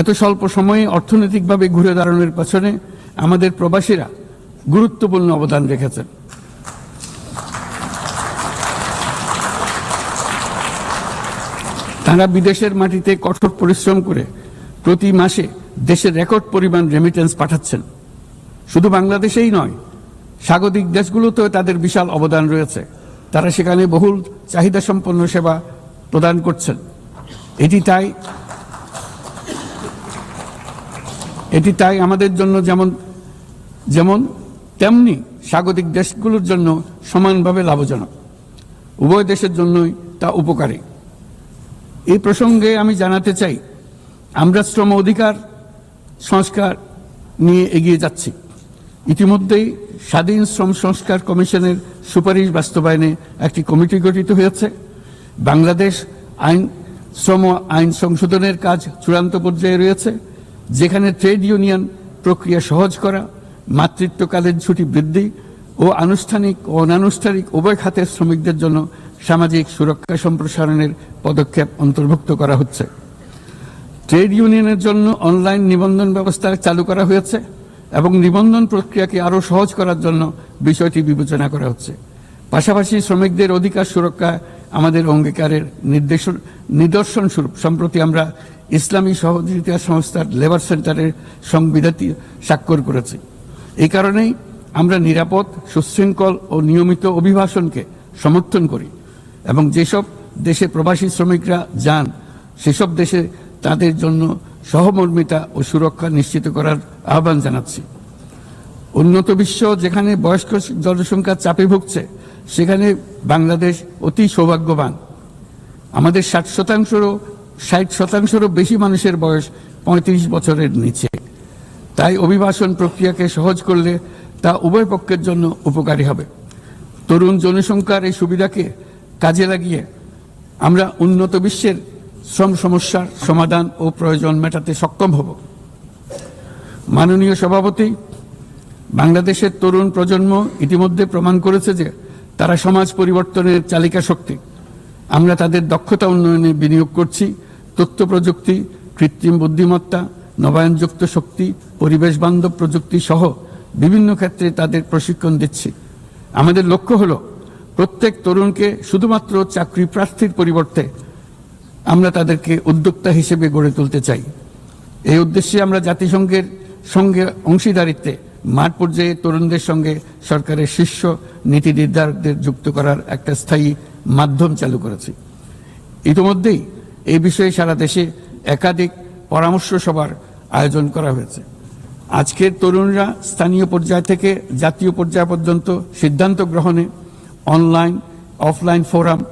এত স্বল্প সময়ে অর্থনৈতিকভাবে ঘুরে দাঁড়ানোর পেছনে আমাদের প্রবাসীরা গুরুত্বপূর্ণ অবদান রেখেছেন। তারা বিদেশের মাটিতে কঠোর পরিশ্রম করে প্রতি মাসে দেশের রেকর্ড পরিমাণ রেমিটেন্স পাঠাচ্ছেন। শুধু বাংলাদেশেই নয়, স্বাগতিক দেশগুলোতেও তাদের বিশাল অবদান রয়েছে। তারা সেখানে বহুল চাহিদা সম্পন্ন সেবা প্রদান করছেন। এটি তাই এটি তাই আমাদের জন্য যেমন যেমন তেমনি স্বাগতিক দেশগুলোর জন্য সমানভাবে লাভজনক। উভয় দেশের জন্যই তা উপকারী। এই প্রসঙ্গে আমি জানাতে চাই, আমরা শ্রম অধিকার, সংস্কার নিয়ে এগিয়ে যাচ্ছি। ইতিমধ্যেই স্বাধীন শ্রম সংস্কার কমিশনের সুপারিশ বাস্তবায়নে একটি কমিটি গঠিত হয়েছে। বাংলাদেশ আইন, শ্রম আইন সংশোধনের কাজ চূড়ান্ত পর্যায়ে রয়েছে। যেখানে ট্রেড ইউনিয়ন প্রক্রিয়া সহজ করা, মাতৃত্বকালীন ছুটি বৃদ্ধি ও আনুষ্ঠানিক ও অনানুষ্ঠানিক উভয় খাতের শ্রমিকদের জন্য সামাজিক সুরক্ষা সম্প্রসারণের পদক্ষেপ অন্তর্ভুক্ত করা হচ্ছে। ট্রেড ইউনিয়নের জন্য অনলাইন নিবন্ধন ব্যবস্থা চালু করা হয়েছে এবং নিবন্ধন প্রক্রিয়াকে আরও সহজ করার জন্য বিষয়টি বিবেচনা করা হচ্ছে। পাশাপাশি শ্রমিকদের অধিকার সুরক্ষা আমাদের অঙ্গীকারের নির্দেশন নিদর্শন স্বরূপ। সম্প্রতি আমরা ইসলামী সহযোগিতা সংস্থার লেবার সেন্টারের সংবিধানটি স্বাক্ষর করেছি। এই কারণেই আমরা নিরাপদ, সুশৃঙ্খল ও নিয়মিত অভিবাসনকে সমর্থন করি এবং যেসব দেশে প্রবাসী শ্রমিকরা যান, সেসব দেশে তাদের জন্য সহমর্মিতা ও সুরক্ষা নিশ্চিত করার আহ্বান জানাচ্ছি। উন্নত বিশ্ব যেখানে বয়স্ক জনসংখ্যা চাপে ভুগছে সেখানে বাংলাদেশ অতি সৌভাগ্যবান। আমাদের ষাট শতাংশেরও ষাট শতাংশেরও বেশি মানুষের বয়স পঁয়ত্রিশ বছরের নিচে। তাই অভিবাসন প্রক্রিয়াকে সহজ করলে তা উভয় পক্ষের জন্য উপকারী হবে। তরুণ জনসংখ্যার এই সুবিধাকে কাজে লাগিয়ে আমরা উন্নত বিশ্বের শ্রম সমস্যার সমাধান ও প্রয়োজন মেটাতে সক্ষম হব। মাননীয় সভাপতি, বাংলাদেশের তরুণ প্রজন্ম ইতিমধ্যে প্রমাণ করেছে যে তারা সমাজ পরিবর্তনের চালিকা শক্তি। আমরা তাদের দক্ষতা উন্নয়নে বিনিয়োগ করছি, তথ্য প্রযুক্তি, কৃত্রিম বুদ্ধিমত্তা, নবায়নযুক্ত শক্তি, পরিবেশ বান্ধব প্রযুক্তি সহ বিভিন্ন ক্ষেত্রে তাদের প্রশিক্ষণ দিচ্ছি। আমাদের লক্ষ্য হলো, প্রত্যেক তরুণকে শুধুমাত্র চাকরি প্রার্থীর পরিবর্তে আমরা তাদেরকে উদ্যোক্তা হিসেবে গড়ে তুলতে চাই। এই উদ্দেশ্যে আমরা জাতিসংঘের সঙ্গে অংশীদারিত্বে মাঠ পর্যায়ে তরুণদের সঙ্গে সরকারের শীর্ষ নীতি নির্ধারকদের যুক্ত করার একটা স্থায়ী মাধ্যম চালু করেছি। ইতিমধ্যেই এই বিষয়ে সারা দেশে একাধিক পরামর্শ সভার আয়োজন করা হয়েছে। আজকের তরুণরা স্থানীয় পর্যায় থেকে জাতীয় পর্যায় পর্যন্ত সিদ্ধান্ত গ্রহণে অনলাইন, অফলাইন ফোরাম